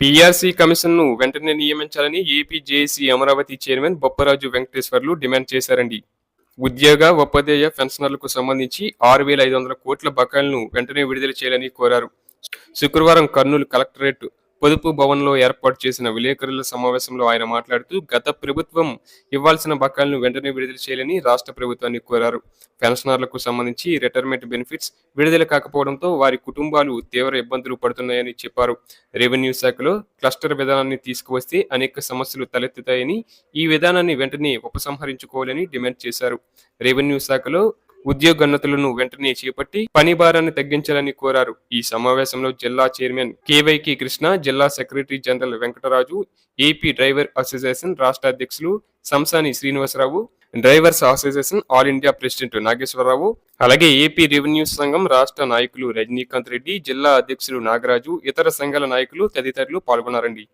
PRC కమిషన్ను వెంటనే నియమించాలని AP JAC Amaravati chairman Bopparaju Venkateswarlu demand చేశారండి. ఉద్యోగ ఉపాధ్యాయ పెన్షనర్లకు సంబంధించి ఆరు వేల ఐదు వందల కోట్ల బకాయిలను వెంటనే విడుదల చేయాలని కోరారు. శుక్రవారం కర్నూలు కలెక్టరేట్ పొదుపు భవన్లో ఏర్పాటు చేసిన విలేకరుల సమావేశంలో ఆయన మాట్లాడుతూ గత ప్రభుత్వం ఇవ్వాల్సిన బకాయిలను వెంటనే విడుదల చేయాలని రాష్ట్ర ప్రభుత్వాన్ని కోరారు. పెన్షనర్లకు సంబంధించి రిటైర్మెంట్ బెనిఫిట్స్ విడుదల కాకపోవడంతో వారి కుటుంబాలు తీవ్ర ఇబ్బందులు పడుతున్నాయని చెప్పారు. రెవెన్యూ శాఖలో క్లస్టర్ విధానాన్ని తీసుకువస్తే అనేక సమస్యలు తలెత్తుతాయని ఈ విధానాన్ని వెంటనే ఉపసంహరించుకోవాలని డిమాండ్ చేశారు. రెవెన్యూ శాఖలో ఉద్యోగోన్నతులను వెంటనే చేపట్టి పని భారాన్ని తగ్గించాలని కోరారు. ఈ సమావేశంలో జిల్లా చైర్మన్ కేవైకి కృష్ణ జిల్లా secretary general Venkataraju AP driver association రాష్ట్ర అధ్యక్షులు Samsani Srinivasarao drivers association all India president Nageswararao అలాగే ఏపీ రెవెన్యూ సంఘం రాష్ట్ర నాయకులు రజనీకాంత్ రెడ్డి జిల్లా అధ్యక్షులు నాగరాజు ఇతర సంఘాల నాయకులు తదితరులు పాల్గొన్నారండి.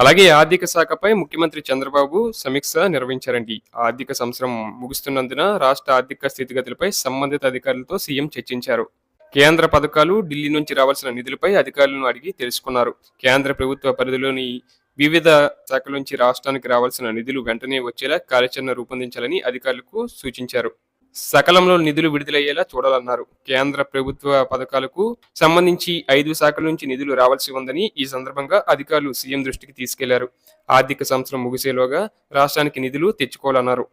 అలాగే ఆర్థిక శాఖపై ముఖ్యమంత్రి చంద్రబాబు సమీక్ష నిర్వహించారండి. ఆర్థిక సంవత్సరం ముగుస్తున్నందున రాష్ట్ర ఆర్థిక స్థితిగతులపై సంబంధిత అధికారులతో సీఎం చర్చించారు. కేంద్ర పథకాలు ఢిల్లీ నుంచి రావాల్సిన నిధులపై అధికారులను అడిగి తెలుసుకున్నారు. కేంద్ర ప్రభుత్వ పరిధిలోని వివిధ శాఖల నుంచి రాష్ట్రానికి రావాల్సిన నిధులు వెంటనే వచ్చేలా కార్యాచరణ రూపొందించాలని అధికారులకు సూచించారు. సకలంలో నిధులు విడుదలయ్యేలా చూడాలన్నారు. కేంద్ర ప్రభుత్వ పథకాలకు సంబంధించి ఐదు శాఖల నుంచి నిధులు రావాల్సి ఉందని ఈ సందర్భంగా అధికారులు సీఎం దృష్టికి తీసుకెళ్ళారు. ఆర్థిక సంవత్సరం ముగిసేలోగా రాష్ట్రానికి నిధులు తెచ్చుకోవాలన్నారు.